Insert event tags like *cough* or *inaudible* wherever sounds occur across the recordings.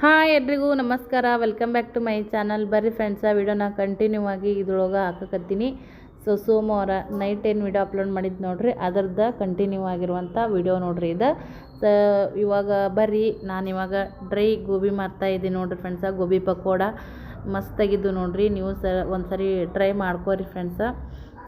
Hi ಎಲ್ರಿಗೂ ನಮಸ್ಕಾರ. Welcome back to my channel ಬರ್ರಿ ಆ ವಿಡಿಯೋನ ಕಂಟಿನ್ಯೂ ಆಗಿ ಇದ್ರೊಳಗೆ ಹಾಕಕತ್ತೀನಿ. ಸೊ ಸೋಮವಾರ ನೈಟ್ ಏನು ವಿಡಿಯೋ ಅಪ್ಲೋಡ್ ಮಾಡಿದ್ದು ನೋಡ್ರಿ ಅದರದ್ದು ಕಂಟಿನ್ಯೂ ಆಗಿರುವಂಥ ವಿಡಿಯೋ ನೋಡ್ರಿ ಇದು. ಸ ಇವಾಗ ಬರ್ರಿ, ನಾನು ಇವಾಗ ಡ್ರೈ ಗೋಬಿ ಮಾಡ್ತಾ ಇದ್ದೀನಿ ನೋಡ್ರಿ ಫ್ರೆಂಡ್ಸ ಗೋಬಿ ಪಕೋಡ ಮಸ್ತಾಗಿದ್ದು ನೋಡ್ರಿ. ನೀವು ಸ ಒಂದು ಸರಿ ಟ್ರೈ ಮಾಡ್ಕೋರಿ ಫ್ರೆಂಡ್ಸ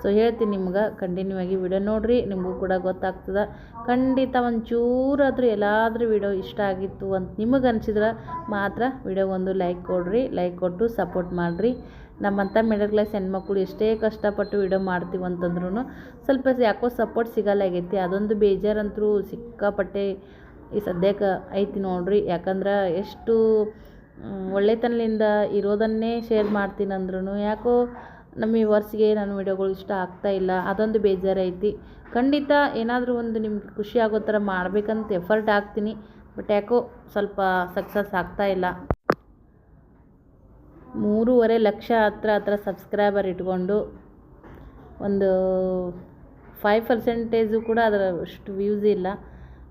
ಸೊ ಹೇಳ್ತೀನಿ ನಿಮ್ಗೆ ಕಂಟಿನ್ಯೂ ಆಗಿ ವಿಡಿಯೋ ನೋಡಿರಿ, ನಿಮಗೂ ಕೂಡ ಗೊತ್ತಾಗ್ತದೆ. ಖಂಡಿತ ಒಂಚೂರಾದರೂ ಎಲ್ಲಾದರೂ ವಿಡಿಯೋ ಇಷ್ಟ ಆಗಿತ್ತು ಅಂತ ನಿಮಗೆ ಅನಿಸಿದ್ರೆ ಮಾತ್ರ ವಿಡಿಯೋಗೊಂದು ಲೈಕ್ ಕೊಡ್ರಿ ಲೈಕ್ ಕೊಟ್ಟು ಸಪೋರ್ಟ್ ಮಾಡಿರಿ. ನಮ್ಮಂಥ ಮಿಡಲ್ ಕ್ಲಾಸ್ ಹೆಣ್ಮಕ್ಳು ಎಷ್ಟೇ ಕಷ್ಟಪಟ್ಟು ವಿಡಿಯೋ ಮಾಡ್ತೀವಿ ಅಂತಂದ್ರೂ ಸ್ವಲ್ಪ ಯಾಕೋ ಸಪೋರ್ಟ್ ಸಿಗಲ್ಲಾಗೈತಿ ಅದೊಂದು ಬೇಜಾರಂತರೂ ಸಿಕ್ಕಾಪಟ್ಟೆ ಈ ಸದ್ಯಕ್ಕೆ ಐತಿ ನೋಡ್ರಿ. ಯಾಕಂದ್ರೆ ಎಷ್ಟು ಒಳ್ಳೆತನದಿಂದ ಇರೋದನ್ನೇ ಶೇರ್ ಮಾಡ್ತೀನಿ ಅಂದ್ರೂ ಯಾಕೋ ನಮ್ಮ ಈ ವರ್ಷಗೆ ನನ್ನ ವಿಡಿಯೋಗಳು ಇಷ್ಟ ಆಗ್ತಾ ಇಲ್ಲ, ಅದೊಂದು ಬೇಜಾರೈತಿ ಖಂಡಿತ ಏನಾದರೂ ಒಂದು ನಿಮ್ಗೆ ಖುಷಿ ಆಗೋ ಥರ ಮಾಡಬೇಕಂತ ಎಫರ್ಟ್ ಹಾಕ್ತೀನಿ ಬಟ್ ಯಾಕೋ ಸ್ವಲ್ಪ ಸಕ್ಸಸ್ ಆಗ್ತಾ ಇಲ್ಲ. ಮೂರುವರೆ ಲಕ್ಷ ಹತ್ರ ಹತ್ರ ಸಬ್ಸ್ಕ್ರೈಬರ್ ಇಟ್ಕೊಂಡು ಒಂದು ಫೈವ್ ಪರ್ಸೆಂಟೇಜು ಕೂಡ ಅದರ ಅಷ್ಟು ವ್ಯೂಸ್ ಇಲ್ಲ.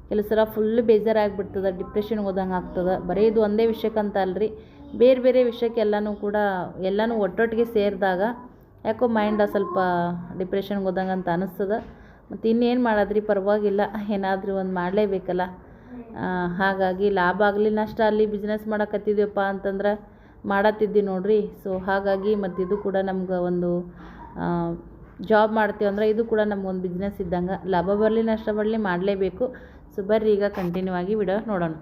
ಕೆಲವು ಸಲ ಫುಲ್ ಬೇಜಾರಾಗ್ಬಿಡ್ತದೆ ಡಿಪ್ರೆಷನ್ಗೆ ಹೋದಂಗೆ ಆಗ್ತದೆ. ಬರೀ ಇದು ಒಂದೇ ವಿಷಯಕ್ಕಂತ ಅಲ್ರಿ ಬೇರೆ ಬೇರೆ ವಿಷಯಕ್ಕೆಲ್ಲನೂ ಕೂಡ ಎಲ್ಲನೂ ಒಟ್ಟೊಟ್ಟಿಗೆ ಸೇರಿದಾಗ ಯಾಕೋ ಮೈಂಡ ಸ್ವಲ್ಪ ಡಿಪ್ರೆಷನ್ಗೆ ಹೋದಂಗೆ ಅಂತ ಅನ್ನಿಸ್ತದೆ ಮತ್ತು ಇನ್ನೇನು ಮಾಡಾದ್ರಿ? ಪರವಾಗಿಲ್ಲ. ಏನಾದರೂ ಒಂದು ಮಾಡಲೇಬೇಕಲ್ಲ. ಹಾಗಾಗಿ ಲಾಭ ಆಗಲಿ ನಷ್ಟ ಅಲ್ಲಿ ಬಿಸ್ನೆಸ್ ಮಾಡಕತ್ತಿದ್ವಪ್ಪ ಅಂತಂದ್ರೆ ಮಾಡತ್ತಿದ್ವಿ ನೋಡ್ರಿ. ಸೊ ಹಾಗಾಗಿ ಮತ್ತು ಇದು ಕೂಡ ನಮ್ಗೆ ಒಂದು ಜಾಬ್ ಮಾಡ್ತೀವಿ ಅಂದ್ರೆ ಇದು ಕೂಡ ನಮ್ಗೊಂದು ಬಿಸ್ನೆಸ್ ಇದ್ದಂಗೆ. ಲಾಭ ಬರಲಿ, ನಷ್ಟ ಬರಲಿ ಮಾಡಲೇಬೇಕು. ಸೊ ಬರ್ರಿ ಈಗ ಕಂಟಿನ್ಯೂ ಆಗಿ ವಿಡಿಯೋ ನೋಡೋಣ.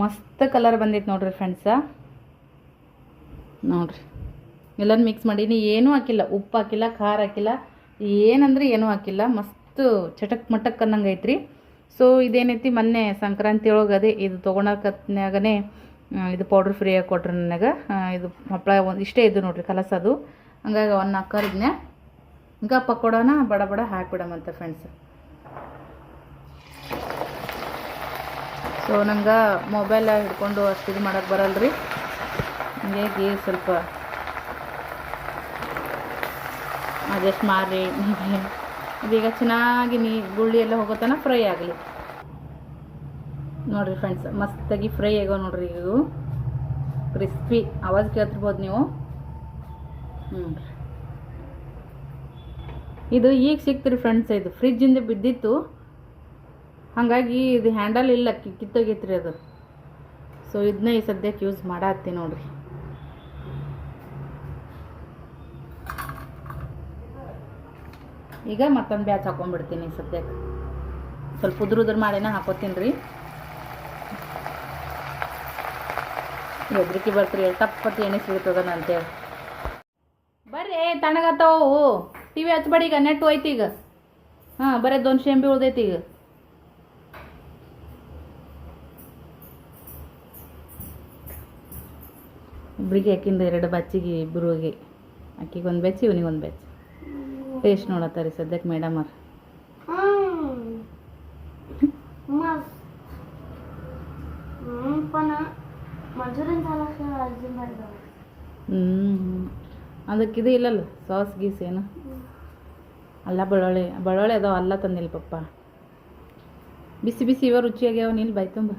ಮಸ್ತ್ ಕಲರ್ ಬಂದೈತೆ ನೋಡ್ರಿ ಫ್ರೆಂಡ್ಸ ನೋಡ್ರಿ. ಎಲ್ಲನೂ ಮಿಕ್ಸ್ ಮಾಡೀನಿ ಏನೂ ಹಾಕಿಲ್ಲ. ಉಪ್ಪು ಹಾಕಿಲ್ಲ, ಖಾರ ಹಾಕಿಲ್ಲ. ಏನಂದ್ರೆ ಏನೂ ಹಾಕಿಲ್ಲ. ಮಸ್ತ್ ಚಟಕ್ ಮಟಕ್ ಅನ್ನಂಗೆ ಐತ್ರಿ. ಸೊ ಇದೇನೈತಿ? ಮೊನ್ನೆ ಸಂಕ್ರಾಂತಿ ಒಳಗೆ ಅದೇ ಇದು ತೊಗೊಳಕತ್ನಾಗನೇ ಇದು ಪೌಡ್ರ್ ಫ್ರೀಯಾಗಿ ಕೊಟ್ರಿ ನನಗೆ ಇದು ಹಪ್ಪಳ ಒಂದು ಇಷ್ಟೇ ಇದು ನೋಡ್ರಿ ಕಲಸ ಅದು. ಹಂಗಾಗಿ ಒಂದು ಹಾಕರಿದ್ನೆ ಹಿಂಗೆ ಪಕೋಡನ ಬಡ ಬಡ ಹಾಕ್ಬಿಡಮಂತ ಫ್ರೆಂಡ್ಸ್ ಸೊ ನಂಗೆ ಮೊಬೈಲ ಹಿಡ್ಕೊಂಡು ಅಷ್ಟು ಇದು ಮಾಡೋಕೆ ಬರಲ್ಲ ರೀ ಹೀಗಾಗಿ ಸ್ವಲ್ಪ ಅಡ್ಜಸ್ಟ್ ಮಾಡಿರಿ. ಇದೀಗ ಚೆನ್ನಾಗಿ ನೀ ಗುಳ್ಳಿ ಎಲ್ಲ ಹೋಗೋತನ ಫ್ರೈ ಆಗಲಿ. ನೋಡಿರಿ ಫ್ರೆಂಡ್ಸ್ ಮಸ್ತಾಗಿ ಫ್ರೈ ಆಗೋ ನೋಡ್ರಿ ಇದು. ಕ್ರಿಸ್ಪಿ ಆವಾಜ್ ಕೇಳ್ತಿರ್ಬೋದು ನೀವು. ಹ್ಞೂ ಇದು ಈಗ ಸಿಕ್ತಿರಿ ಫ್ರೆಂಡ್ಸ್ ಇದು ಫ್ರಿಜ್ಜಿಂದ ಬಿದ್ದಿತ್ತು. ಹಾಗಾಗಿ ಇದು ಹ್ಯಾಂಡಲ್ ಇಲ್ಲ, ಕಿ- ಕಿತ್ತೋಗೈತ್ರಿ ಅದು. ಸೊ ಇದನ್ನ ಈ ಸದ್ಯಕ್ಕೆ ಯೂಸ್ ಮಾಡತ್ತಿ ನೋಡ್ರಿ. ಈಗ ಮತ್ತೊಂದು ಬ್ಯಾಚ್ ಹಾಕೊಂಡ್ಬಿಡ್ತೀನಿ ಸದ್ಯಕ್ಕೆ ಸ್ವಲ್ಪ ಉದುರು ಉದುರು ಮಾಡಿನ ಹಾಕೋತೀನಿ ರೀ ಹೆದ್ರಿಕೆ ಬರ್ತೀರಿ ಟಪ್ಪತ್ತು ಎಣ್ಣೆ ಸಿಗ್ತದನ ಅಂತೇಳಿ. ಬರ್ರಿ ತಣ್ಣಗತ್ತವು ಟಿ ವಿ ಹಚ್ಬೇಡಿ ಈಗ, ನೆಟ್ ಹೋಯ್ತು ಈಗ. ಹಾಂ, ಬರೀ ದೊನ್ ಶೇಂಬಿ ಉಳ್ದೈತಿ ಈಗ. ಇಬ್ಬರಿಗೆ ಅಕ್ಕಿಂದ ಎರಡು ಬಚ್ಚಿಗೆ ಇಬ್ಬರಿಗೆ ಅಕ್ಕಿಗೆ ಒಂದು ಬೆಚ್ಚಿ ಇವನಿಗೆ ಒಂದು ಬೆಚ್ಚಿ ಟೇಸ್ಟ್ ನೋಡತ್ತಾರಿ ಸದ್ಯಕ್ಕೆ ಮೇಡಮ್ ಅವ್ರು. ಹ್ಞೂ ಇದು ಇಲ್ಲಲ್ಲ ಸಾಸ್ ಗೀಸ್ ಏನು? ಅಲ್ಲ ಬಳ್ಳೊಳ್ಳಿ. ಬಳ್ಳೊಳ್ಳಿ ಅದಾವ ಅಲ್ಲ ತಂದಿಲ್ಲ ಪಪ್ಪ. ಬಿಸಿ ಬಿಸಿ ಇವ ರುಚಿಯಾಗ್ಯಾವ ಬೈತುಂಬ ಬಾಯ್ತುಂಬ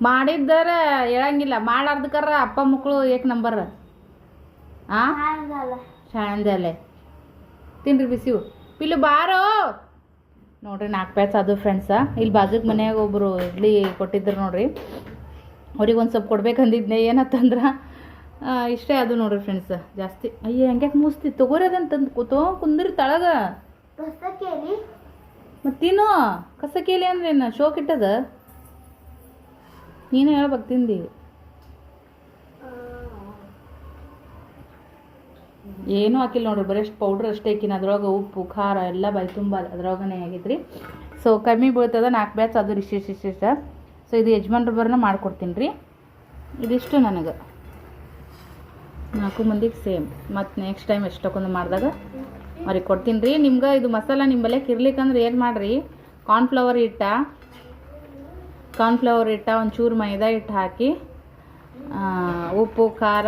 ಮಾಡಿದ್ದರ ಹೇಳಂಗಿಲ್ಲ. ಮಾಡಾರ್ದಕ್ಕಾರ ಅಪ್ಪ ಮಕ್ಕಳು ಏಕ್ ನಂಬರ್. ಆ? ಶಾಣಂದಲೆ ತಿನ್ರಿ ಬಿಸಿವು ಪಿಲ್ಲು ಬಾರೋ. ನೋಡ್ರಿ ನಾಲ್ಕು ಪ್ಯಾಚ್ ಅದು ಫ್ರೆಂಡ್ಸ ಇಲ್ಲಿ ಬಾಜುಕ್ ಮನೆಯಾಗ ಒಬ್ಬರು ಇಡ್ಲಿ ಕೊಟ್ಟಿದ್ರು ನೋಡ್ರಿ. ಅವ್ರಿಗೆ ಒಂದು ಸ್ವಲ್ಪ ಕೊಡ್ಬೇಕಂದಿದ್ನೆ ಏನತ್ತಂದ್ರ? ಇಷ್ಟೇ ಅದು ನೋಡ್ರಿ ಫ್ರೆಂಡ್ಸ್ ಜಾಸ್ತಿ. ಅಯ್ಯ ಹೆಂಗ್ಯಾಕೆ ಮುಸ್ತಿ ತಗೋರದಂತಂದು ಕೂತೋ ಕುಂದ್ರಿ ತಳಗ. ಮತ್ತೀನೋ ಕಸಕೇಲಿ ಅಂದ್ರೆ ಏನು ಇಟ್ಟದ? ನೀನು ಹೇಳ್ಬೇಕು ತಿಂದಿ ಏನೂ ಹಾಕಿಲ್ಲ ನೋಡ್ರಿ ಬರೀ ಅಷ್ಟು ಪೌಡ್ರ್ ಅಷ್ಟೇ ಹಾಕಿನ. ಅದ್ರೊಳಗೆ ಉಪ್ಪು, ಖಾರ ಎಲ್ಲ ಬೈ ತುಂಬ ಅದ್ರೊಳಗನೆ ಆಗಿದ್ರಿ. ಸೊ ಕಮ್ಮಿ ಬೀಳ್ತದೆ, ನಾಲ್ಕು ಬ್ಯಾಚ್ ಅದು ಇಷ್ಟ ಇಷ್ಟ ಇಷ್ಟ ಇಷ್ಟ ಸೊ ಇದು ಯಜಮಾನ್ರ ಬರ್ನ ಮಾಡ್ಕೊಡ್ತೀನಿ ರೀ. ಇದಿಷ್ಟು ನನಗೆ. ನಾಲ್ಕು ಮಂದಿಗೆ ಸೇಮ್. ಮತ್ತು ನೆಕ್ಸ್ಟ್ ಟೈಮ್ ಎಷ್ಟೊಕ್ಕೊಂದು ಮಾಡಿದಾಗ ಅವ್ರಿಗೆ ಕೊಡ್ತೀನಿ ರೀ. ನಿಮ್ಗೆ ಇದು ಮಸಾಲ ನಿಂಬಲ್ಲೇ ಇರ್ಲಿಕ್ಕಂದ್ರೆ ಏನು ಮಾಡಿರಿ? ಕಾರ್ನ್ಫ್ಲವರ್ ಹಿಟ್ಟ ಕಾರ್ನ್ಫ್ಲವರ್ ಹಿಟ್ಟ ಒಂಚೂರು ಮೈದಾ ಹಿಟ್ಟು ಹಾಕಿ ಉಪ್ಪು ಖಾರ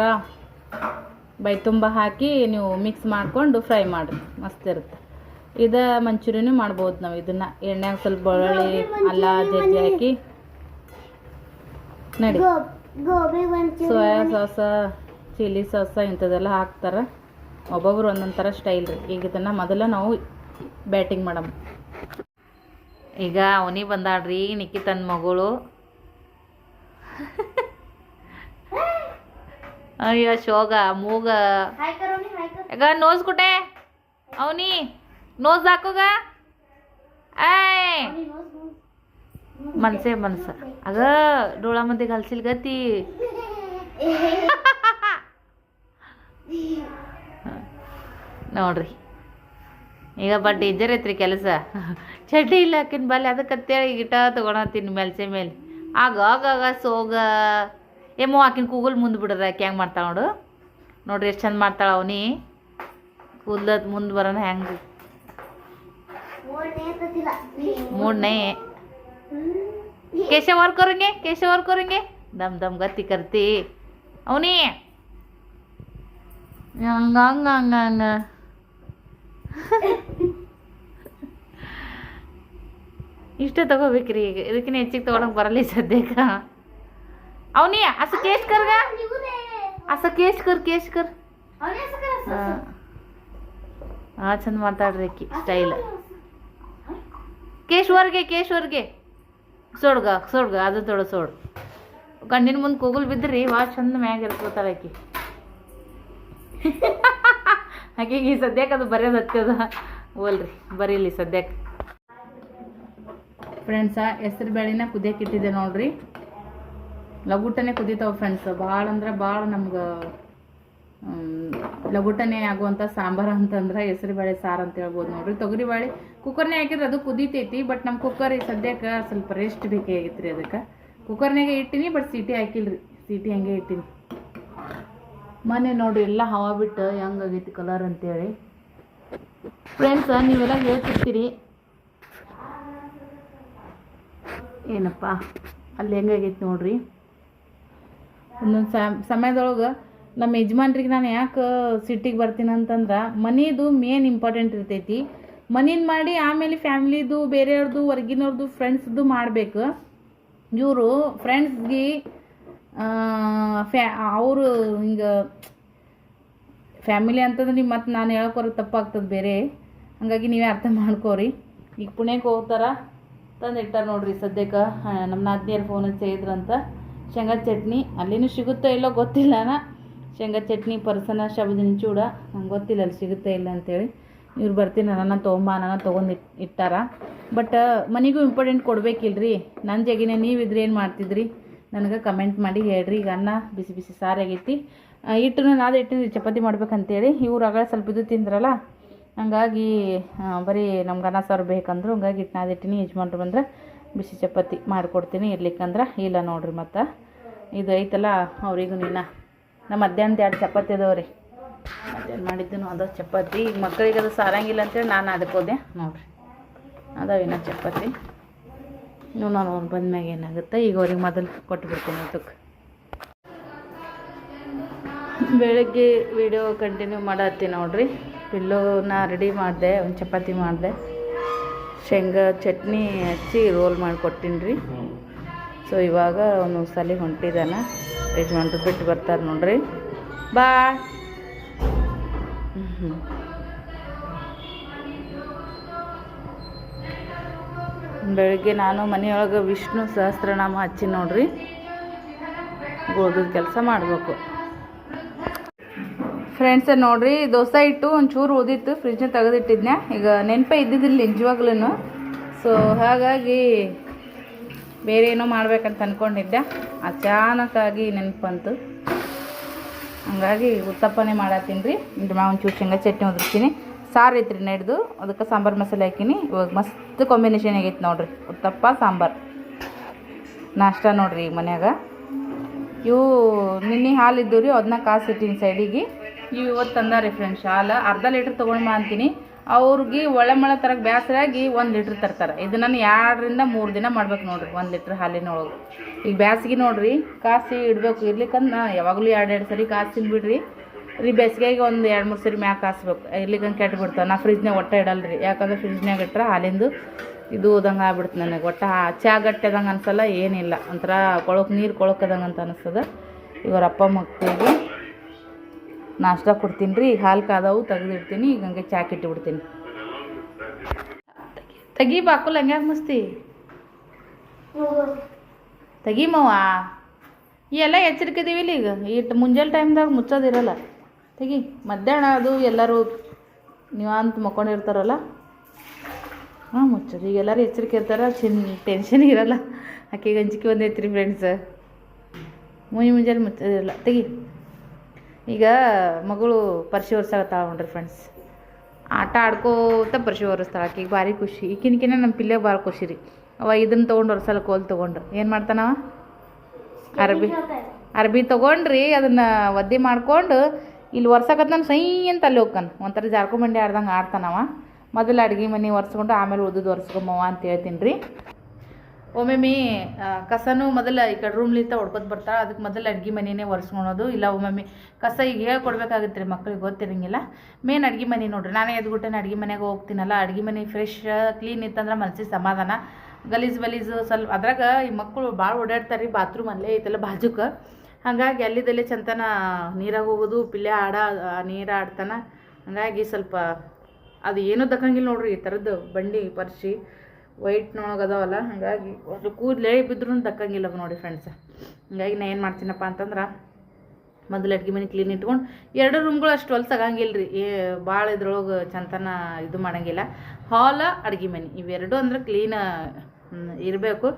ಬೈ ತುಂಬ ಹಾಕಿ ನೀವು ಮಿಕ್ಸ್ ಮಾಡಿಕೊಂಡು ಫ್ರೈ ಮಾಡಿ ಮಸ್ತ್ ಇರುತ್ತೆ. ಇದು ಮಂಚೂರಿನೂ ಮಾಡ್ಬೋದು ನಾವು ಇದನ್ನು. ಎಣ್ಣೆಗೆ ಸ್ವಲ್ಪ ಬೆಳ್ಳುಳ್ಳಿ ಅಲ್ಲ ಜಜ್ಜಿ ಹಾಕಿ. ನಡಿ. ಸೋಯಾ ಸಾಸ ಚಿಲ್ಲಿ ಸಾಸ ಇಂಥದ್ದೆಲ್ಲ ಹಾಕ್ತಾರೆ. ಒಬ್ಬೊಬ್ರು ಒಂದೊಂದು ಥರ ಸ್ಟೈಲ್ ರೀ. ಈಗ ಇದನ್ನು ಮೊದಲ ನಾವು ಬ್ಯಾಟಿಂಗ್ ಮಾಡಮ್. ಈಗ ಅವನಿಗೆ ಬಂದಾಡ್ರಿ ನಿಕ್ಕಿ ತನ್ನ ಮಗಳು. ಅಯ್ಯೋ ಶೋಗ ಮೂಗ. ಈಗ ನೋಸ್ ಕುಟೆ. ಅವನಿ ನೋಸ್ ಹಾಕೋಗ. ಆಯ್ ಮನ್ಸೇ ಮನ್ಸ. ಅಗ ಡೋಳ ಮಂದಿ ಕಲ್ಸಿಲ್ ಗತಿ. ನೋಡ್ರಿ. ಈಗ ಬಟ್ ಡೇಂಜರ್ ಐತ್ರಿ ಕೆಲಸ. ಚಡ್ಡಿ ಇಲ್ಲ ಆಕಿನ ಬಲ್ಲಿ ಅದಕ್ಕಂತೇಳಿ ಗಿಟ ತೊಗೊಳತ್ತೀನಿ ಮೆಲ್ಸೆ ಮೇಲೆ. ಆಗ ಆಗಾಗ ಸೋಗ. ಏಮೋ ಆಕಿನ ಕೂಗಲ್ ಮುಂದೆ ಬಿಡದ ಆಕೆ ಹೆಂಗೆ ಮಾಡ್ತಾಳೆ ನೋಡು. ನೋಡ್ರಿ ಎಷ್ಟು ಚಂದ ಮಾಡ್ತಾಳೆ ಅವನಿ. ಕೂದಲದ್ದು ಮುಂದೆ ಬರೋಣ ಹೆಂಗೆ. ಮೂಡನೇ ಕೇಶ ಹೊರ್ಕೋರಂಗೆ ಕೇಶ ಹೊರ್ಕೋರಂಗೆ ದಮ್ ದಮ್ ಗತ್ತಿ ಕರ್ತಿ. ಅವನಿ. ಹಂಗ ಹಂಗ ಹಂಗ ಹಂಗ. *laughs* ಇಷ್ಟೇ ತಗೋಬೇಕ್ರಿ ಈಗ. ಇದಕ್ಕಿಂತ ಹೆಚ್ಚಿಗೆ ತಗೊಳಕ್ ಬರಲಿ ಸದ್ಯಕ್ಕ. ಅವನಿ ಅಸ ಕೇಶ್ ಕರ್ಗ? ಅಸ ಕೇಶ್ ಕರ್ ಕೇಶ್ ಕರ್. ಹಾ ಚಂದ ಮಾತಾಡ್ರಿ ಆಕಿ ಸ್ಟೈಲ್ ಕೇಶ್ವರ್ಗೆ ಕೇಶ್ವರ್ಗೆ ಸೋಡ್ಗ ಸೋಡ್ಗ ಅದು ತೊಡ ಸೋಡ್. ಕಣ್ಣಿನ ಮುಂದೆ ಕೂಗಲ್ ಬಿದ್ರಿ ಭಾಳ ಚಂದ ಮ್ಯಾಗ ಇರ್ಕೋತಾಳ ಆಕಿ ಆಕೆಗೆ *laughs* ಈ ಸದ್ಯಕ್ಕೆ ಅದು ಬರೆಯೋದು ಹತ್ತದ ಓಲ್ರಿ ಬರೀಲಿ ಸದ್ಯಕ್ಕೆ. ಫ್ರೆಂಡ್ಸ ಹೆಸ್ರು ಬೇಳೆನ ಕುದಿಯಕ್ಕೆ ಇಟ್ಟಿದ್ದೆ ನೋಡ್ರಿ. ಲಘುಟನೆ ಕುದೀತಾವೆ ಫ್ರೆಂಡ್ಸ್ ಭಾಳ ಅಂದ್ರೆ ಭಾಳ ನಮ್ಗೆ ಲಘುಟನೆ ಆಗುವಂಥ ಸಾಂಬಾರು ಅಂತಂದ್ರೆ ಹೆಸರು ಬೇಳೆ ಸಾರು ಅಂತ ಹೇಳ್ಬೋದು ನೋಡ್ರಿ. ತೊಗರಿ ಬೇಳೆ ಕುಕ್ಕರ್ನೇ ಹಾಕಿದ್ರೆ ಅದು ಕುದೀತೈತಿ ಬಟ್ ನಮ್ಮ ಕುಕ್ಕರ್ ಸದ್ಯಕ್ಕೆ ಸ್ವಲ್ಪ ರೆಸ್ಟ್ ಬೇಕಾಗಿತ್ತು ರೀ ಅದಕ್ಕೆ. ಕುಕ್ಕರ್ನಾಗೆ ಇಟ್ಟಿನಿ ಬಟ್ ಸೀಟಿ ಹಾಕಿಲ್ರಿ. ಸೀಟಿ ಹಂಗೆ ಇಟ್ಟಿನಿ. ಮನೆ ನೋಡ್ರಿ, ಎಲ್ಲ ಹವಾ ಬಿಟ್ಟು ಹೆಂಗಾಗೈತಿ ಕಲರ್ ಅಂತೇಳಿ. ಫ್ರೆಂಡ್ಸ್ ನೀವೆಲ್ಲ ಹೇಳ್ತಿರ್ತೀರಿ. ಏನಪ್ಪ, ಅಲ್ಲಿ ಹೆಂಗಾಗೈತೆ ನೋಡ್ರಿ. ಒಂದೊಂದು ಸಮಯದೊಳಗೆ ನಮ್ಮ ಯಜಮಾನ್ರಿಗೆ ನಾನು ಯಾಕೆ ಸಿಟಿಗೆ ಬರ್ತೀನಿ ಅಂತಂದ್ರೆ ಮನಿದು ಮೇನ್ ಇಂಪಾರ್ಟೆಂಟ್ ಇರ್ತೈತಿ. ಮನೇನ ಮಾಡಿ ಆಮೇಲೆ ಫ್ಯಾಮ್ಲಿದು ಬೇರೆಯವ್ರದ್ದು ಹೊರ್ಗಿನವ್ರದ್ದು ಫ್ರೆಂಡ್ಸ್ದು ಮಾಡಬೇಕು. ಇವರು ಫ್ರೆಂಡ್ಸ್ಗೆ ಫ್ಯಾ, ಅವರು ಹಿಂಗೆ ಫ್ಯಾಮಿಲಿ ಅಂತಂದ್ರೆ ನೀವು ಮತ್ತು ನಾನು ಹೇಳ್ಕೊರ ತಪ್ಪಾಗ್ತದೆ ಬೇರೆ. ಹಾಗಾಗಿ ನೀವೇ ಅರ್ಥ ಮಾಡ್ಕೋರಿ. ಈಗ ಪುಣೆಗೆ ಹೋಗ್ತಾರ. ತಂದು ಇಟ್ಟಾರ ನೋಡ್ರಿ ಸದ್ಯಕ್ಕೆ. ನಮ್ಮ ನಾದಿನಿಯರು ಫೋನ್ ಸೇದ್ರಂತ ಶೇಂಗಾ ಚಟ್ನಿ, ಅಲ್ಲಿನೂ ಸಿಗುತ್ತೋ ಇಲ್ಲೋ ಗೊತ್ತಿಲ್ಲನ. ಶೇಂಗಾ ಚಟ್ನಿ, ಪರ್ಸನ ಶಬ್ದಿನ ಚೂಡ ನಂಗೆ ಗೊತ್ತಿಲ್ಲ ಅಲ್ಲಿ ಸಿಗುತ್ತೆ ಇಲ್ಲ ಅಂತೇಳಿ. ಇವ್ರು ಬರ್ತೀನಿ ನನ್ನ ತೊಗೊಂಬ ನನ್ನ ತೊಗೊಂಡು ಇಟ್, ಇಟ್ಟಾರ. ಬಟ್ ಮನೆಗೂ ಇಂಪಾರ್ಟೆಂಟ್ ಕೊಡಬೇಕಿಲ್ರಿ. ನನ್ನ ಜಗಿನೇ ನೀವಿದ್ರೆ ಏನು ಮಾಡ್ತಿದ್ರಿ? ನನಗೆ ಕಮೆಂಟ್ ಮಾಡಿ ಹೇಳ್ರಿ. ಈಗ ಅನ್ನ ಬಿಸಿ ಬಿಸಿ ಸಾರಾಗೈತಿ. ಹಿಟ್ಟು ನಾದು ಇಟ್ಟಿನಿ ಚಪಾತಿ ಮಾಡ್ಬೇಕಂತೇಳಿ. ಇವ್ರು ಆಗ ಸ್ವಲ್ಪ ಇದು ತಿಂದ್ರಲ್ಲ ಹಂಗಾಗಿ ಬರೀ ನಮ್ಗೆ ಅನ್ನ ಸಾರು ಬೇಕಂದ್ರು ಹಂಗಾಗಿ ಹಿಟ್ಟು ನಾದಿಟ್ಟಿನಿ ಯಜಮಾನ್ರು ಬಂದ್ರೆ ಬಿಸಿ ಚಪಾತಿ ಮಾಡಿಕೊಡ್ತೀನಿ ಇರ್ಲಿಕ್ಕಂದ್ರೆ. ಇಲ್ಲ ನೋಡ್ರಿ ಮತ್ತು. ಇದು ಐತಲ್ಲ, ಅವ್ರಿಗೂ ನಿನ್ನ ನಮ್ಮ ಮಧ್ಯಾಹ್ನದ ಎರಡು ಚಪಾತಿ ಅದಾವ್ರಿ ಮಧ್ಯಾಹ್ನ ಮಾಡಿದ್ದು ಅದ ಚಪಾತಿ. ಈಗ ಮಕ್ಕಳಿಗೆ ಅದು ಸಾರಂಗಿಲ್ಲ ಅಂತೇಳಿ ನಾನು ಅದಕ್ಕೆ ಹೋದೆ. ನೋಡ್ರಿ. ಅದಾವ ಇನ್ನ ಚಪಾತಿ. ಇನ್ನು ನಾನು ಅವ್ರು ಬಂದ್ಮ್ಯಾಗ ಏನಾಗುತ್ತೆ? ಈಗ ಅವ್ರಿಗೆ ಮೊದಲು ಕೊಟ್ಬಿಡ್ತೀನಿ ಅದಕ್ಕೆ ಬೆಳಗ್ಗೆ ವಿಡಿಯೋ ಕಂಟಿನ್ಯೂ ಮಾಡತ್ತೀನಿ ನೋಡ್ರಿ. ಪಿಲ್ಲೋನ ರೆಡಿ ಮಾಡಿದೆ, ಒಂದು ಚಪಾತಿ ಮಾಡಿದೆ. ಶೇಂಗಾ ಚಟ್ನಿ ಹಚ್ಚಿ ರೋಲ್ ಮಾಡಿ ಕೊಟ್ಟಿನಿ ರೀ. ಸೊ ಇವಾಗ ಅವನು ಸಲಿ ಹೊಂಟಿದ್ದಾನೆ ಯಜಮಾನ್ರು ಬಿಟ್ಟು ಬರ್ತಾರೆ ನೋಡ್ರಿ. ಬಾ. ಬೆಳಗ್ಗೆ ನಾನು ಮನೆಯೊಳಗೆ ವಿಷ್ಣು ಸಹಸ್ರನಾಮ ಹಚ್ಚಿ ನೋಡ್ರಿ. ಗೋಧದ ಕೆಲಸ ಮಾಡಬೇಕು. ಫ್ರೆಂಡ್ಸ್ ನೋಡ್ರಿ, ದೋಸೆ ಇಟ್ಟು ಒಂಚೂರು ಓದಿತ್ತು ಫ್ರಿಜ್ನ ತೆಗೆದಿಟ್ಟಿದ್ನೆ ಈಗ ನೆನಪೇ ಇದ್ದಿದ್ದಿಲ್ಲ ನಿಜವಾಗ್ಲೂ ಸೊ ಹಾಗಾಗಿ ಬೇರೆ ಏನೋ ಮಾಡ್ಬೇಕಂತ ಅಂದ್ಕೊಂಡಿದ್ದೆ ಅಚಾನಕ್ಕಾಗಿ ನೆನಪು ಬಂತು ಹಂಗಾಗಿ ಉತ್ತಪ್ಪನೇ ಮಾಡತ್ತೀನಿ ರೀ. ಮಾ ಒಂಚೂರು ಶೇಂಗಾ ಚಟ್ನಿ ಉದುರ್ತೀನಿ ಸಾರು ಐತ್ರಿ ನಡೆದು, ಅದಕ್ಕೆ ಸಾಂಬಾರು ಮಸಾಲೆ ಹಾಕಿನಿ. ಇವಾಗ ಮಸ್ತ್ ಕಾಂಬಿನೇಷನ್ ಆಗೈತೆ ನೋಡ್ರಿ. ಉತ್ತಪ್ಪ ಸಾಂಬಾರು. ನಾಷ್ಟ ನೋಡ್ರಿ ಈಗ ಮನ್ಯಾಗ. ಇವು ನಿನ್ನೆ ಹಾಲು ಇದ್ದು ರೀ ಅದನ್ನ ಕಾಸಿಟ್ಟಿನಿ ಸೈಡಿಗೆ ಇವು ಇವತ್ತು ತಂದಾರಿ ಫ್ರೆಂಡ್ಸ್ ಹಾಲು ಅರ್ಧ ಲೀಟ್ರ್ ತೊಗೊಂಡು ಅಂತೀನಿ. ಅವ್ರಿಗೆ ಒಳ್ಳೆ ಮಳೆ ತರಕ್ಕೆ ಬೇಸರಾಗಿ ಒಂದು ಲೀಟ್ರ್ ತರ್ತಾರೆ. ಇದು ನಾನು ಎರಡರಿಂದ ಮೂರು ದಿನ ಮಾಡ್ಬೇಕು ನೋಡ್ರಿ, ಒಂದು ಲೀಟ್ರ್ ಹಾಲಿನೊಳಗೆ. ಈಗ ಬ್ಯಾಸಿಗೆ ನೋಡ್ರಿ, ಕಾಸಿ ಇಡಬೇಕು. ಇರ್ಲಿಕ್ಕಂದ್ರೆ ಯಾವಾಗಲೂ ಎರಡು ಎರಡು ಸರಿ ಕಾಸಿನ ತಿನ್ಬಿಡ್ರಿ ರೀ ಬೇಸಿಗೆಗೆ ಒಂದು ಎರಡು ಮೂರು ಸರಿ ಮ್ಯಾಗ ಕಾಸ್ಬೇಕು. ಇರ್ಲಿಕ್ಕಂಗೆ ಕೆಟ್ಟು ಬಿಡ್ತಾವೆ. ನಾ ಫ್ರಿಜ್ನಾಗ ಒಟ್ಟ ಇಡಲ್ಲ ರೀ ಯಾಕಂದ್ರೆ ಫ್ರಿಜ್ನಾಗ ಇಟ್ಟರೆ ಹಾಲಿಂದು ಇದು ಓದಂಗೆ ಆಗ್ಬಿಡ್ತು ನನಗೆ. ಒಟ್ಟು ಚಾ ಗಟ್ಟೆದಂಗೆ ಅನ್ಸಲ್ಲ, ಏನಿಲ್ಲ. ಒಂಥರ ಕೊಳಕ್ ನೀರು ಕೊಳಕದಂಗೆ ಅಂತ ಅನಿಸ್ತದೆ. ಇವರ ಅಪ್ಪ ಮಕ್ಕಳಿಗೆ ನಾಷ್ಟ ಕೊಡ್ತೀನಿ ರೀ, ಹಾಲು ಕಾದವು ತೆಗೆದಿಡ್ತೀನಿ ಈಗ ಹಂಗೆ ಚಾಕ್ ಇಟ್ಟುಬಿಡ್ತೀನಿ ತೆಗಿ ಬಾಕುಲ್ ಹಂಗ್ಯಾಕೆ ಮಸ್ತಿ? ತೆಗಿ ಮವಾ. ಈ ಎಲ್ಲ ಎಚ್ಚರಿಕೆದೀವಿಲ್ಲ ಈಗ. ಇಟ್ಟು ಮುಂಜಾನೆ ಟೈಮ್ದಾಗ ಮುಚ್ಚೋದಿರಲ್ಲ. ತೆಗಿ, ಮಧ್ಯಾಹ್ನ ಅದು ಎಲ್ಲರೂ ನೀವಂತ ಮಕ್ಕೊಂಡಿರ್ತಾರಲ್ಲ. ಹಾಂ, ಮುಚ್ಚೋದು. ಈಗ ಎಲ್ಲರೂ ಎಚ್ಚರಿಕೆ ಇರ್ತಾರೆ, ಚಿನ್ ಟೆನ್ಷನ್ ಇರಲ್ಲ. ಆಕೆ ಗಂಜಿಕೆ ಒಂದೈತ್ರಿ ಫ್ರೆಂಡ್ಸ್ ಮುಂಜಿ ಮುಂಜಾನೆ ಮುಚ್ಚೋದಿರಲ್ಲ. ತೆಗಿ. ಈಗ ಮಗಳು ಪರಿಶು ಒರ್ಸಾಕತ್ತಾಳ ನೋಡ್ರಿ ಫ್ರೆಂಡ್ಸ್ ಆಟ ಆಡ್ಕೋತ ಪರಿಶು ಒರೆಸ್ತಾಳೆ ಆಕೆಗೆ ಭಾರಿ ಖುಷಿ. ಈಕಿನಕಿನ ನಮ್ಮ ಪಿಲ್ಲೆ ಭಾಳ ಖುಷಿ ರೀ. ಅವ ಇದನ್ನು ತೊಗೊಂಡು ಒರ್ಸಲ್ಲ ಕೋಲ್ ತೊಗೊಂಡು. ಏನು ಮಾಡ್ತಾನವ ಅರ್ಬಿ ಅರ್ಬಿ ತೊಗೊಂಡ್ರಿ ಅದನ್ನು ಒದ್ದೆ ಮಾಡ್ಕೊಂಡು ಇಲ್ಲಿ ಒರ್ಸಕತ್ತಾನ ಸೈ ಅಂತ ಅಲ್ಲಿ ಹೋಗ್ತಾನ. ಒಂಥರ ಜಾರ್ಕೊಂಬಂಡಿ ಆಡ್ದಂಗೆ ಆಡ್ತಾನವ ಮೊದಲು ಅಡುಗೆ ಮನೆ ಒರೆಸ್ಕೊಂಡು ಆಮೇಲೆ ಉಳಿದು ಒರೆಸ್ಕೊಂಬವ ಅಂತ ಹೇಳ್ತೀನಿ ರೀ ಒಮ್ಮೊಮ್ಮೆ ಕಸನೂ ಮೊದಲು ಈ ಕಡೆ ರೂಮ್ಲಿಂದ ಹೊಡ್ಕೊತ ಬರ್ತಾಳೆ. ಅದಕ್ಕೆ ಮೊದಲು ಅಡ್ಗೆ ಮನೆಯೇ ಒರೆಸ್ಕೊಳೋದು. ಇಲ್ಲ ಒಮ್ಮೊಮ್ಮೆ ಕಸ ಈಗ ಹೇಳ್ಕೊಡ್ಬೇಕಾಗುತ್ತೆ ರೀ ಮಕ್ಳಿಗೆ ಗೊತ್ತಿರಂಗಿಲ್ಲ. ಮೇನ್ ಅಡ್ಗೆ ಮನೆ ನೋಡ್ರಿ. ನಾನೇ ಎದ್ಗುಟ್ಟೆ ಅಡ್ಗೆ ಮನೆಗೆ ಹೋಗ್ತೀನಲ್ಲ. ಅಡ್ಗೆ ಮನೆ ಫ್ರೆಶ್ ಕ್ಲೀನ್ ಇತ್ತಂದ್ರೆ ಮನಸ್ಸಿಗೆ ಸಮಾಧಾನ. ಗಲೀಜು ಬಲೀಜು ಸ್ವಲ್ಪ, ಅದ್ರಾಗ ಈ ಮಕ್ಕಳು ಭಾಳ ಓಡಾಡ್ತಾರೆ. ರೀ ಬಾತ್ರೂಮ್ ಅಲ್ಲೇ ಐತಲ್ಲ ಬಾಜುಕ. ಹಾಗಾಗಿ ಅಲ್ಲಿದಲ್ಲೇ ಚಂತನ ನೀರಾಗ ಹೋಗೋದು ಪಿಲ್ಲೆ ಆಡ ನೀರು ಆಡ್ತಾನೆ ಹಾಗಾಗಿ ಸ್ವಲ್ಪ ಅದು ಏನೂ ತಕ್ಕಂಗಿಲ್ಲ ನೋಡ್ರಿ ಈ ಥರದ್ದು ಬಂಡಿ, ಪರ್ಶಿ. ವೈಟ್ನೊಳಗೆ ಅದಾವಲ್ಲ ಹಾಗಾಗಿ ಒಂದು ಕೂದಲೇ ಬಿದ್ರೂ ದಕ್ಕಂಗಿಲ್ಲ ನೋಡಿ ಫ್ರೆಂಡ್ಸ್ ಹಾಗಾಗಿ ನಾ ಏನು ಮಾಡ್ತೀನಪ್ಪ ಅಂತಂದ್ರೆ, ಮೊದಲು ಅಡ್ಗೆ ಮನೆ ಕ್ಲೀನ್ ಇಟ್ಕೊಂಡು, ಎರಡು ರೂಮ್ಗಳು ಅಷ್ಟು ಹೊಲ್ ಆಗಂಗಿಲ್ಲ ರೀ ಏ ಭಾಳ ಇದ್ರೊಳಗೆ ಚಂತನ ಇದು ಮಾಡೋಂಗಿಲ್ಲ. ಹಾಲ ಅಡ್ಗೆ ಮನೆ ಇವೆರಡು ಅಂದ್ರೆ ಕ್ಲೀನ್ ಇರಬೇಕು.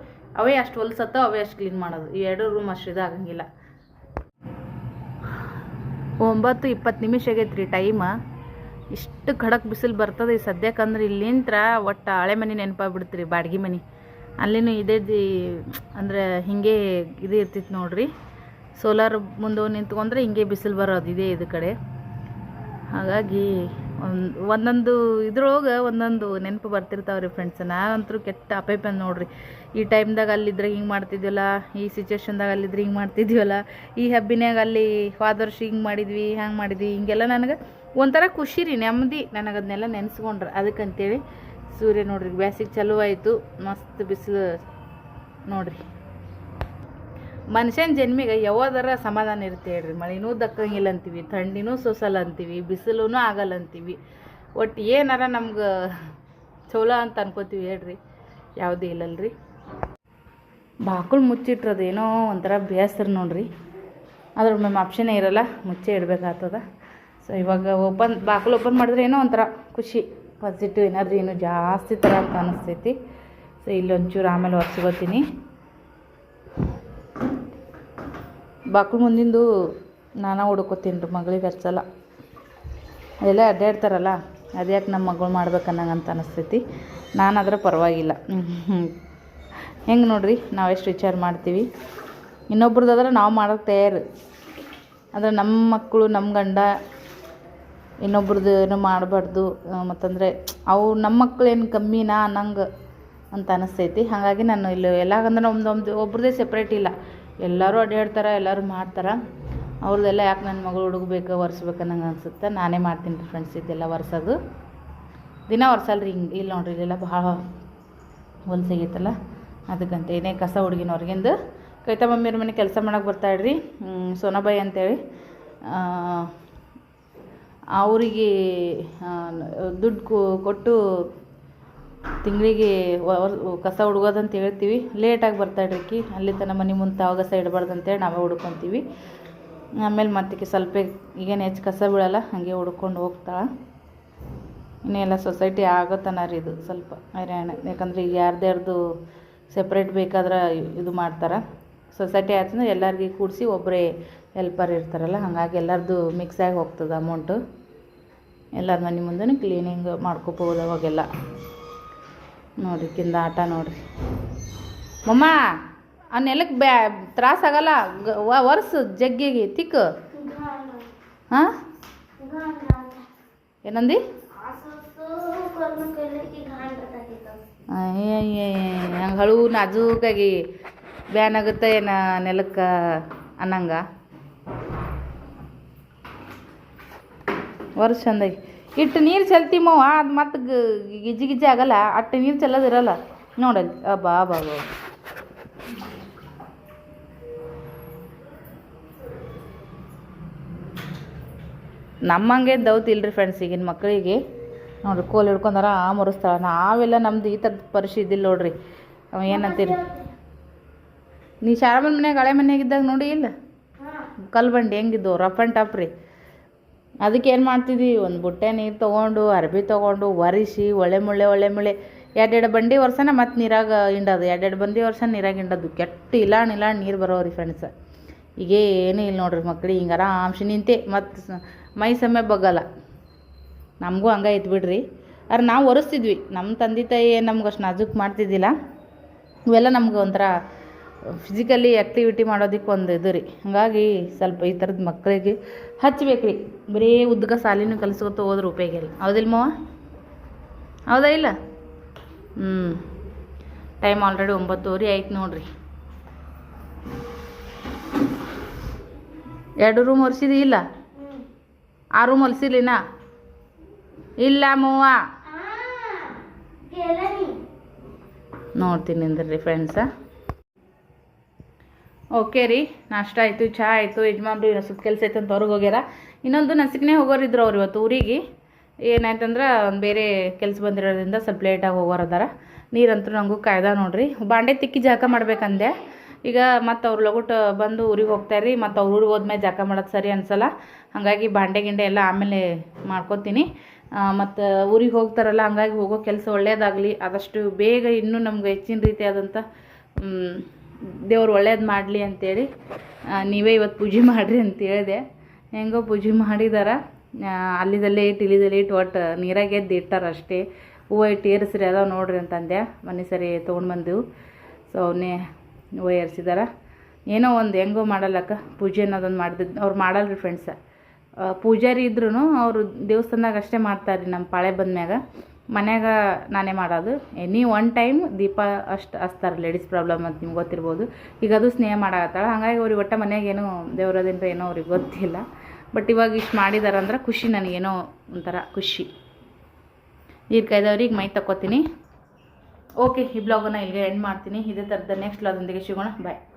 ಅವೇ ಅಷ್ಟು ಹೊಲ್ಸತ್ತ ಅವೇ ಅಷ್ಟು ಕ್ಲೀನ್ ಮಾಡೋದು. ಈ ಎರಡು ರೂಮ್ ಅಷ್ಟು ಇದಾಗಂಗಿಲ್ಲ ಒಂಬತ್ತು ಇಪ್ಪತ್ತು ನಿಮಿಷ ಆಗೈತೆ ರೀ ಟೈಮ ಇಷ್ಟು ಖಡಕ್ ಬಿಸಿಲು ಬರ್ತದೆ ಈ ಸದ್ಯಕ್ಕಂದ್ರೆ ಇಲ್ಲಿಂತ್ರ ಒಟ್ಟು ಹಳೆ ಮನೆ ನೆನಪಾಗ್ಬಿಡ್ತೀರಿ, ಬಾಡ್ಗೆ ಮನೆ. ಅಲ್ಲಿನೂ ಇದೇ ಅಂದರೆ ಹಿಂಗೆ ಇದು ಇರ್ತಿತ್ತು ನೋಡ್ರಿ. ಸೋಲಾರ್ ಮುಂದೆ ನಿಂತ್ಕೊಂಡ್ರೆ ಹಿಂಗೆ ಬಿಸಿಲು ಬರೋದು ಇದೇ ಇದು ಕಡೆ. ಹಾಗಾಗಿ ಒಂದು, ಒಂದೊಂದು ಇದ್ರೊಳಗೆ ಒಂದೊಂದು ನೆನಪು ಬರ್ತಿರ್ತಾವೆ ರೀ ಫ್ರೆಂಡ್ಸ್ ನಾವಂತೂ ಕೆಟ್ಟ ಅಪೇಪ ನೋಡ್ರಿ. ಈ ಟೈಮ್ದಾಗ ಅಲ್ಲಿದ್ರೆ ಹಿಂಗೆ ಮಾಡ್ತಿದ್ವಲ್ಲ, ಈ ಸಿಚುವೇಶನ್ದಾಗ ಅಲ್ಲಿದ್ರೆ ಹಿಂಗೆ ಮಾಡ್ತಿದ್ವಲ್ಲ, ಈ ಹಬ್ಬಿನಾಗ ಅಲ್ಲಿ ಫಾದರ್ಸ್ ಹಿಂಗೆ ಮಾಡಿದ್ವಿ, ಹ್ಯಾಂಗೆ ಮಾಡಿದ್ವಿ, ಹಿಂಗೆಲ್ಲ ನನಗೆ ಒಂಥರ ಖುಷಿ ರೀ, ನೆಮ್ಮದಿ. ನನಗೆ ಅದನ್ನೆಲ್ಲ ನೆನೆಸ್ಕೊಂಡ್ರೆ. ಅದಕ್ಕಂತೇಳಿ ಸೂರ್ಯ ನೋಡ್ರಿ, ಬ್ಯಾಸಿಗೆ ಚಲೋ ಆಯಿತು. ಮಸ್ತ್ ಬಿಸಿಲು ನೋಡ್ರಿ. ಮನುಷ್ಯನ ಜನ್ಮಿಗೆ ಯಾವ್ದಾರ ಸಮಾಧಾನ ಇರುತ್ತೆ ಹೇಳ್ರಿ. ಮಳೆನೂ ದಕ್ಕಂಗಿಲ್ಲ ಅಂತೀವಿ, ಥಂಡಿನೂ ಸೋಸಲ್ಲ ಅಂತೀವಿ ಬಿಸಿಲೂ ಆಗಲ್ಲ ಅಂತೀವಿ. ಒಟ್ಟು ಏನಾರ ನಮ್ಗೆ ಚಲೋ ಅಂತ ಅನ್ಕೋತೀವಿ ಹೇಳ್ರಿ. ಯಾವುದೂ ಇಲ್ಲಲ್ರಿ. ಬಾಕುಳು ಮುಚ್ಚಿಟ್ರದೇನೋ ಒಂಥರ ಬೇಸರ ನೋಡ್ರಿ. ಅದ್ರ ಮ್ಯಾಮ್ ಆಪ್ಷನೇ ಇರಲ್ಲ, ಮುಚ್ಚೆ ಇಡಬೇಕಾಗ್ತದ. ಸೊ ಇವಾಗ ಓಪನ್ ಬಾಕಲು ಓಪನ್ ಮಾಡಿದ್ರೆ ಏನೋ ಒಂಥರ ಖುಷಿ. ಪಾಸಿಟಿವ್ ಏನಾದರೂ ಏನು ಜಾಸ್ತಿ ಥರ ಅಂತ ಅನಿಸ್ತೈತಿ. ಸೊ ಇಲ್ಲೊಂಚೂರು ಆಮೇಲೆ ಒರೆಸ್ಕೋತೀನಿ. ಬಾಕಲು ಮುಂದಿಂದು ನಾನಾ ಹುಡುಕೋತೀನಿ ರೀ, ಮಗಳಿಗೆ ಹಚ್ಚಲ್ಲ ಅದೆಲ್ಲ ಅಡ್ಡಾಡ್ತಾರಲ್ಲ, ಅದ್ಯಾಕೆ ನಮ್ಮ ಮಗಳು ಮಾಡ್ಬೇಕನ್ನಂಗೆ ಅಂತ ಅನಿಸ್ತೈತಿ. ನಾನಾದ್ರೆ ಪರವಾಗಿಲ್ಲ. ಹೆಂಗೆ ನೋಡ್ರಿ, ನಾವು ಎಷ್ಟು ವಿಚಾರ ಮಾಡ್ತೀವಿ. ಇನ್ನೊಬ್ರದ್ದಾದ್ರೆ ನಾವು ಮಾಡೋಕ್ಕೆ ತಯಾರು. ಆದರೆ ನಮ್ಮ ಮಕ್ಕಳು ನಮ್ಮ ಗಂಡ ಇನ್ನೊಬ್ರದ್ದು ಏನು ಮಾಡಬಾರ್ದು ಮತ್ತಂದರೆ ಅವು ನಮ್ಮ ಮಕ್ಳು ಏನು ಕಮ್ಮಿನಾ ಅನ್ನಂಗೆ ಅಂತ ಅನಿಸ್ತೈತಿ. ಹಾಗಾಗಿ ನಾನು ಇಲ್ಲಿ ಎಲ್ಲ ಅಂದ್ರೆ ಒಂದು ಒಂದು ಒಬ್ರದ್ದೇ ಸೆಪ್ರೇಟ್ ಇಲ್ಲ. ಎಲ್ಲರೂ ಅಡ್ಡಾಡ್ತಾರೆ ಎಲ್ಲರೂ ಮಾಡ್ತಾರೆ. ಅವ್ರದ್ದೆಲ್ಲ ಯಾಕೆ ನನ್ನ ಮಗಳು ಹುಡುಗಬೇಕು, ಒರೆಸ್ಬೇಕು ಅನ್ನಂಗೆ ಅನಿಸುತ್ತೆ. ನಾನೇ ಮಾಡ್ತೀನಿ ರೀ ಫ್ರೆಂಡ್ಸ್ ಇದೆಲ್ಲ ಒರೆಸೋದು. ದಿನ ರೀ ಹಿಂಗೆ ಇಲ್ಲಿ ನೋಡ್ರಿ, ಇಲ್ಲೆಲ್ಲ ಭಾಳ ಹೊಲ್ಸಾಗೈತಲ್ಲ. ಅದಕ್ಕಂತ ಏನೇ ಕಸ ಹುಡುಗಿನ ಹೊರಗಿಂದು ಕೈತಾ ಮಮ್ಮಿಯವ್ರ ಮನೆ ಕೆಲಸ ಮಾಡಕ್ಕೆ ಬರ್ತಾಯಿಡ್ರಿ ಸೋನಾಬಾಯಿ ಅಂತೇಳಿ. ಅವರಿಗೆ ದುಡ್ಡು ಕೊಟ್ಟು ತಿಂಗಳಿಗೆ ಕಸ ಹುಡ್ಗೋದಂತ ಹೇಳ್ತೀವಿ. ಲೇಟಾಗಿ ಬರ್ತಾ ಆಕಿ ಅಲ್ಲಿ ತನ ಮನೆ ಮುಂದೆ ತಾವ ಕಸ ಇಡಬಾರ್ದು ಅಂತೇಳಿ ನಾವೇ ಹುಡ್ಕೊತೀವಿ. ಆಮೇಲೆ ಮತ್ತಕ್ಕೆ ಸ್ವಲ್ಪ ಈಗೇನು ಹೆಚ್ಚು ಕಸ ಬೀಳಲ್ಲ, ಹಾಗೆ ಹುಡ್ಕೊಂಡು ಹೋಗ್ತಾಳೆ. ಇನ್ನೆಲ್ಲ ಸೊಸೈಟಿ ಆಗೋತನ ರೀ ಇದು ಸ್ವಲ್ಪ ಹೈರಾಣ. ಯಾಕಂದ್ರೆ ಈಗ ಯಾರ್ದ್ಯಾರ್ದು ಸೆಪ್ರೇಟ್ ಬೇಕಾದ್ರೆ ಇದು ಮಾಡ್ತಾರೆ. ಸೊಸೈಟಿ ಆಯ್ತಂದ್ರೆ ಎಲ್ಲರಿಗೆ ಕೂಡಿಸಿ ಒಬ್ಬರೇ ಹೆಲ್ಪರ್ ಇರ್ತಾರಲ್ಲ, ಹಾಗಾಗಿ ಎಲ್ಲರದ್ದು ಮಿಕ್ಸ್ ಆಗಿ ಹೋಗ್ತದೆ ಅಮೌಂಟು ಎಲ್ಲರ ಮನೆ ಮುಂದೆ ಕ್ಲೀನಿಂಗ್ ಮಾಡ್ಕೋಬೋದು ಅವಾಗೆಲ್ಲ. ನೋಡಿರಿ ಕಿಂದ ಆಟ ನೋಡಿರಿ. ಮಮ್ಮ ಆ ನೆಲಕ್ಕೆ ಬ್ಯಾ ತ್ರಾಸಾಗಲ್ಲ ವರ್ಸು ಜಗ್ಗಿಗೆ, ತಿಕ್ಕು. ಹಾಂ? ಏನಂದಿ? ಹಂಗೆ ಹಳು ನಾಜೂಕಾಗಿ ಬ್ಯಾನ್ ಆಗುತ್ತೆ ಏನು ನೆಲಕ್ಕೆ ಅನ್ನಂಗ? ವರ್ಷ ಚಂದಾಗಿ ಇಟ್ಟು ನೀರು ಚೆಲ್ತೀಮವ ಅದು ಮತ್ತೆ ಗಿಜಿ ಗಿಜಿ ಆಗಲ್ಲ ಅಟ್ಟು ನೀರು ಚೆಲ್ಲೋದಿರಲ್ಲ ನೋಡಲ್ಲಿ ಅಬ್ಬಾ ಬಾ ಬಾ ನಮ್ಮಂಗೆ ದೌತಿಲ್ರಿ ಫ್ರೆಂಡ್ಸ್ ಈಗಿನ ಮಕ್ಕಳಿಗೆ ನೋಡ್ರಿ ಕೋಲ್ ಹಿಡ್ಕೊಂಡಾರ ಆ ಮುರಿಸ್ತಾಳ ನಾವೆಲ್ಲ ನಮ್ದು ಈ ಥರದ ಪರಿಶಿ ಇದ್ದಿಲ್ಲ ನೋಡ್ರಿ. ಅವ ಏನಂತೀರಿ? ನೀ ಶಾರಮನ್ ಮನ್ಯಾಗ ಹಳೆ ಮನೆಯಾಗಿದ್ದಾಗ ನೋಡಿ ಇಲ್ಲ? ಕಲ್ಬಂಡಿ ಕಲ್ಲು ಬಂಡಿ ಹೆಂಗಿದ್ದು ರಫ್ ಆ್ಯಂಡ್ ಟಫ್ ರೀ. ಅದಕ್ಕೆ ಏನು ಮಾಡ್ತಿದ್ವಿ ಒಂದು ಬುಟ್ಟೆ ನೀರು ತೊಗೊಂಡು, ಅರ್ಬಿ ತೊಗೊಂಡು, ಒರೆಸಿ, ಒಳ್ಳೆ ಮುಳ್ಳೆ ಒಳ್ಳೆ ಮುಳ್ಳೆ. ಎರಡೆರಡು ಬಂಡಿ ವರ್ಷನ ಮತ್ತು ನೀರಾಗ ಹಿಂಡೋದು. ಎರಡೆರಡು ಬಂಡಿ ವರ್ಷ ನೀರಾಗ ಹಿಂಡೋದು. ಕೆಟ್ಟ ಇಲಾಣ್ ಇಲಾಣ್ ನೀರು ಬರೋರಿ ಫ್ರೆಂಡ್ಸ್ ಈಗೇನು ಇಲ್ಲ ನೋಡ್ರಿ ಮಕ್ಳಿಗೆ ಹಿಂಗೆ ಆರಾಮ್ಸಿ ನಿಂತೆ. ಮತ್ತು ಮೈ ಸಮಯ ಬಗ್ಗಲ್ಲ. ನಮಗೂ ಹಂಗೆ ಇತ್ತು ಬಿಡ್ರಿ. ಆದ್ರೆ ನಾವು ಒರೆಸ್ತಿದ್ವಿ. ನಮ್ಮ ತಂದೆ ತಾಯಿ ನಮ್ಗೆ ಅಷ್ಟು ನಾಜೂಕು ಮಾಡ್ತಿದ್ದಿಲ್ಲ. ಇವೆಲ್ಲ ನಮ್ಗೆ ಒಂಥರ ಫಿಸಿಕಲಿ ಆ್ಯಕ್ಟಿವಿಟಿ ಮಾಡೋದಕ್ಕೆ ಒಂದು ಇದು ರೀ. ಹಾಗಾಗಿ ಸ್ವಲ್ಪ ಈ ಥರದ ಮಕ್ಕಳಿಗೆ ಹಚ್ಚಬೇಕು ರೀ ಬರೀ ಉದ್ದಗ ಸಾಲಿನೂ ಕಲಿಸ್ಕೊತ ಹೋದ್ರೆ ಉಪಯೋಗ ಇಲ್ಲ. ಮಾವ? ಹೌದಾ ಇಲ್ಲ? ಹ್ಞೂ ಟೈಮ್ ಆಲ್ರೆಡಿ ಒಂಬತ್ತುವರೆ ಆಯ್ತು ನೋಡಿರಿ. ಎರಡು ರೂಮ್ ಒರೆಸಿದಿ ಇಲ್ಲ? ಆ ರೂಮ್ ಹೊಲಿಸಿಲಿನಾ ಇಲ್ಲ ಮೂವ. ನೋಡ್ತೀನಿ ಅಂದ್ರಿ ಫ್ರೆಂಡ್ಸ ಓಕೆ ರೀ, ನಾಷ್ಟ ಆಯಿತು ಚಹಾ ಆಯಿತು, ಯಜಮಾನ್ರು ಇವ್ರ ಸ್ವಲ್ಪ ಕೆಲಸ ಐತೆ ಅಂತ ಹೊರಗೆ ಹೋಗ್ಯಾರ. ಇನ್ನೊಂದು ನಸಿಕನೇ ಹೋಗೋರಿದ್ರು ಅವ್ರು ಇವತ್ತು ಊರಿಗೆ. ಏನಾಯ್ತಂದ್ರೆ ಬೇರೆ ಕೆಲಸ ಬಂದಿರೋದ್ರಿಂದ ಸ್ವಲ್ಪ ಲೇಟಾಗಿ ಹೋಗೋರದಾರ ನೀರಂತೂ ನನಗೂ ಕಾಯ್ದ ನೋಡ್ರಿ. ಬಾಂಡೆ ತಿಕ್ಕಿ ಜಾಕ ಮಾಡ್ಬೇಕಂದೆ. ಈಗ ಮತ್ತು ಅವ್ರು ಲಗುಟ್ ಬಂದು ಊರಿಗೆ ಹೋಗ್ತಾರೆ ರೀ ಮತ್ತು ಅವ್ರ ಊರಿಗೆ ಹೋದ್ಮೇಲೆ ಜಾಕ ಮಾಡೋದು ಸರಿ ಅನ್ಸಲ್ಲ. ಹಾಗಾಗಿ ಬಾಂಡೆ ಗಿಂಡೆ ಎಲ್ಲ ಆಮೇಲೆ ಮಾಡ್ಕೊತೀನಿ. ಮತ್ತು ಊರಿಗೆ ಹೋಗ್ತಾರಲ್ಲ, ಹಂಗಾಗಿ ಹೋಗೋ ಕೆಲಸ ಒಳ್ಳೆಯದಾಗಲಿ ಆದಷ್ಟು ಬೇಗ ಇನ್ನೂ ನಮ್ಗೆ ಹೆಚ್ಚಿನ ರೀತಿಯಾದಂಥ ದೇವ್ರು ಒಳ್ಳೇದು ಮಾಡಲಿ ಅಂತೇಳಿ ನೀವೇ ಇವತ್ತು ಪೂಜೆ ಮಾಡಿರಿ ಅಂತ ಹೇಳಿದೆ. ಹೆಂಗೋ ಪೂಜೆ ಮಾಡಿದಾರ. ಅಲ್ಲಿದಲ್ಲೇ ಇಟ್ಟು ಇಲ್ಲಿದಲ್ಲೇ ಇಟ್ಟು ಒಟ್ಟು ನೀರಾಗೆ ಎದ್ದು ಇಟ್ಟಾರ ಅಷ್ಟೇ. ಹೂವು ಇಟ್ಟು ಏರಿಸ್ರಿ, ಅದಾವ ನೋಡ್ರಿ ಅಂತಂದೆ. ಮನೆ ಸರಿ ತೊಗೊಂಡು ಬಂದೆವು. ಸೊ ಅವನ್ನೇ ಹೂವು ಏರಿಸಿದಾರ. ಏನೋ ಒಂದು ಹೆಂಗೋ ಮಾಡಲ್ಲಕ್ಕ, ಪೂಜೆ ಅನ್ನೋದೊಂದು ಮಾಡಿದ್ದು, ಅವ್ರು ಮಾಡಲ್ರಿ ಫ್ರೆಂಡ್ಸ ಪೂಜಾರಿ ಇದ್ರೂ ಅವರು ದೇವಸ್ಥಾನದಾಗ ಅಷ್ಟೇ ಮಾಡ್ತಾರೆ ರೀ ನಮ್ಮ ಪಾಳೆ ಬಂದ್ಮ್ಯಾಗ. ಮನ್ಯಾಗ ನಾನೇ ಮಾಡೋದು. ಎನಿ ಒನ್ ಟೈಮ್ ದೀಪ ಅಷ್ಟು ಹಚ್ತಾರೆ ಲೇಡೀಸ್ ಪ್ರಾಬ್ಲಮ್ ಅಂತ ನಿಮ್ಗೆ ಗೊತ್ತಿರ್ಬೋದು. ಈಗ ಅದು ಸ್ನೇಹ ಮಾಡಾಕತ್ತಾಳ. ಹಾಗಾಗಿ ಅವ್ರಿಗೆ ಒಟ್ಟು ಏನೋ ದೇವ್ರದಿಂದ ಏನೋ ಅವ್ರಿಗೆ ಗೊತ್ತಿಲ್ಲ. ಬಟ್ ಇವಾಗ ಇಷ್ಟು ಮಾಡಿದಾರಂದ್ರೆ ಖುಷಿ ನನಗೇನೋ ಒಂಥರ ಖುಷಿ. ನೀರು ಕಾಯ್ದವ್ರಿಗೆ ಮೈ ತಕ್ಕೋತೀನಿ. ಓಕೆ ಈ ಬ್ಲಾಗನ್ನು ಇಲ್ಲಿಗೆ ಎಂಡ್ ಮಾಡ್ತೀನಿ. ಇದೇ ಥರದ ನೆಕ್ಸ್ಟ್ ಬ್ಲಾಗ್ದೊಂದಿಗೆ ಸಿಗೋಣ. ಬಾಯ್